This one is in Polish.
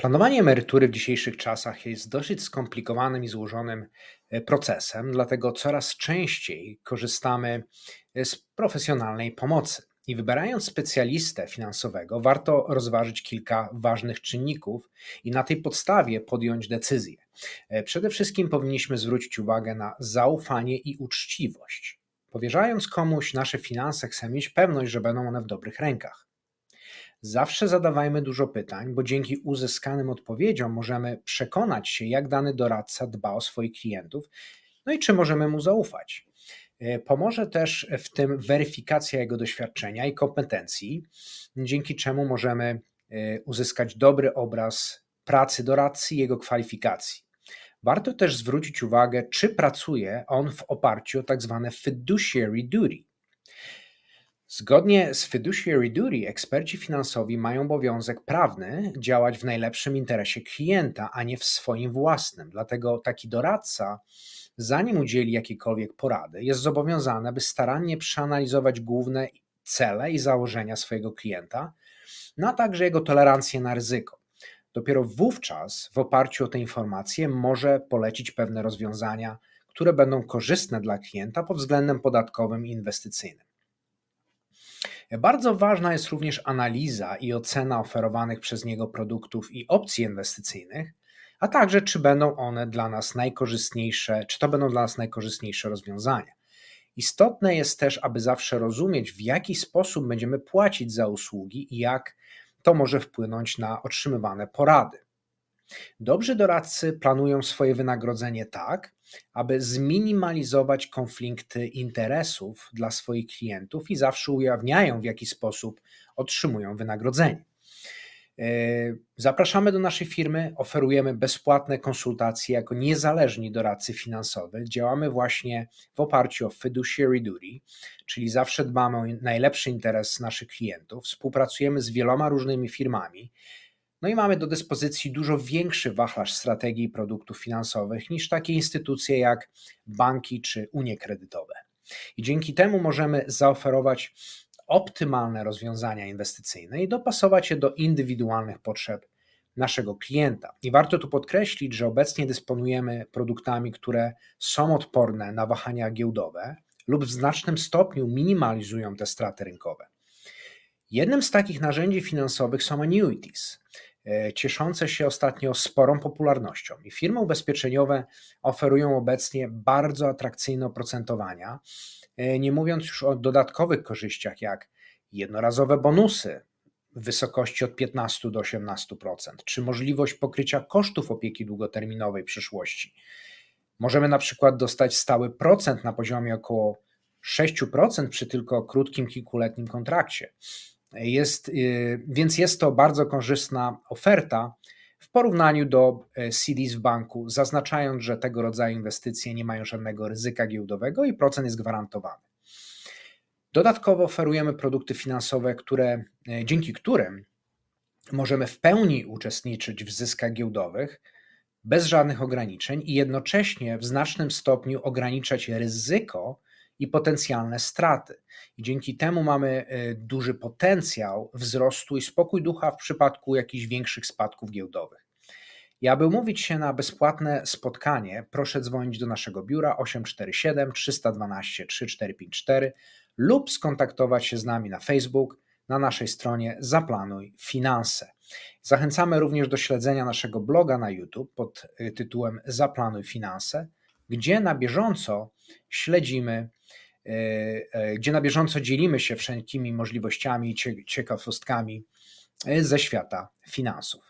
Planowanie emerytury w dzisiejszych czasach jest dosyć skomplikowanym i złożonym e, procesem, dlatego coraz częściej korzystamy e, z profesjonalnej pomocy. I wybierając specjalistę finansowego, warto rozważyć kilka ważnych czynników i na tej podstawie podjąć decyzję. E, Przede wszystkim powinniśmy zwrócić uwagę na zaufanie i uczciwość. Powierzając komuś nasze finanse, chcemy mieć pewność, że będą one w dobrych rękach. Zawsze zadawajmy dużo pytań, bo dzięki uzyskanym odpowiedziom możemy przekonać się, jak dany doradca dba o swoich klientów, no i czy możemy mu zaufać. E, Pomoże też w tym weryfikacja jego doświadczenia i kompetencji, dzięki czemu możemy e, uzyskać dobry obraz pracy doradcy i jego kwalifikacji. Warto też zwrócić uwagę, czy pracuje on w oparciu o tak zwane fiduciary duty. Zgodnie z fiduciary duty eksperci finansowi mają obowiązek prawny działać w najlepszym interesie klienta, a nie w swoim własnym. Dlatego taki doradca, zanim udzieli jakiejkolwiek porady, jest zobowiązany, aby starannie przeanalizować główne cele i założenia swojego klienta, no a także jego tolerancję na ryzyko. Dopiero wówczas, w oparciu o te informacje, może polecić pewne rozwiązania, które będą korzystne dla klienta pod względem podatkowym i inwestycyjnym. Bardzo ważna jest również analiza i ocena oferowanych przez niego produktów i opcji inwestycyjnych, a także czy będą one dla nas najkorzystniejsze, czy to będą dla nas najkorzystniejsze rozwiązania. Istotne jest też, aby zawsze rozumieć, w jaki sposób będziemy płacić za usługi i jak to może wpłynąć na otrzymywane porady. Dobrzy doradcy planują swoje wynagrodzenie tak, aby zminimalizować konflikty interesów dla swoich klientów i zawsze ujawniają, w jaki sposób otrzymują wynagrodzenie. E, Zapraszamy do naszej firmy, oferujemy bezpłatne konsultacje jako niezależni doradcy finansowi. Działamy właśnie w oparciu o fiduciary duty, czyli zawsze dbamy o najlepszy interes naszych klientów. Współpracujemy z wieloma różnymi firmami, no i mamy do dyspozycji dużo większy wachlarz strategii produktów finansowych niż takie instytucje jak banki czy unie kredytowe. I dzięki temu możemy zaoferować optymalne rozwiązania inwestycyjne i dopasować je do indywidualnych potrzeb naszego klienta. I warto tu podkreślić, że obecnie dysponujemy produktami, które są odporne na wahania giełdowe lub w znacznym stopniu minimalizują te straty rynkowe. Jednym z takich narzędzi finansowych są annuities, cieszące się ostatnio sporą popularnością. I firmy ubezpieczeniowe oferują obecnie bardzo atrakcyjne oprocentowania, e, nie mówiąc już o dodatkowych korzyściach, jak jednorazowe bonusy w wysokości od 15 do 18%, czy możliwość pokrycia kosztów opieki długoterminowej w przyszłości. Możemy na przykład dostać stały procent na poziomie około 6% przy tylko krótkim, kilkuletnim kontrakcie. Jest, y, więc jest to bardzo korzystna oferta w porównaniu do e, CDs w banku, zaznaczając, że tego rodzaju inwestycje nie mają żadnego ryzyka giełdowego i procent jest gwarantowany. Dodatkowo oferujemy produkty finansowe, które, e, dzięki którym możemy w pełni uczestniczyć w zyskach giełdowych bez żadnych ograniczeń i jednocześnie w znacznym stopniu ograniczać ryzyko i potencjalne straty. I dzięki temu mamy e, duży potencjał wzrostu i spokój ducha w przypadku jakichś większych spadków giełdowych. I aby umówić się na bezpłatne spotkanie, proszę dzwonić do naszego biura 847 312 3454 lub skontaktować się z nami na Facebook, na naszej stronie Zaplanuj Finanse. Zachęcamy również do śledzenia naszego bloga na YouTube pod e, tytułem Zaplanuj Finanse, gdzie na bieżąco śledzimy, gdzie na bieżąco dzielimy się wszelkimi możliwościami ciekawostkami ze świata finansów.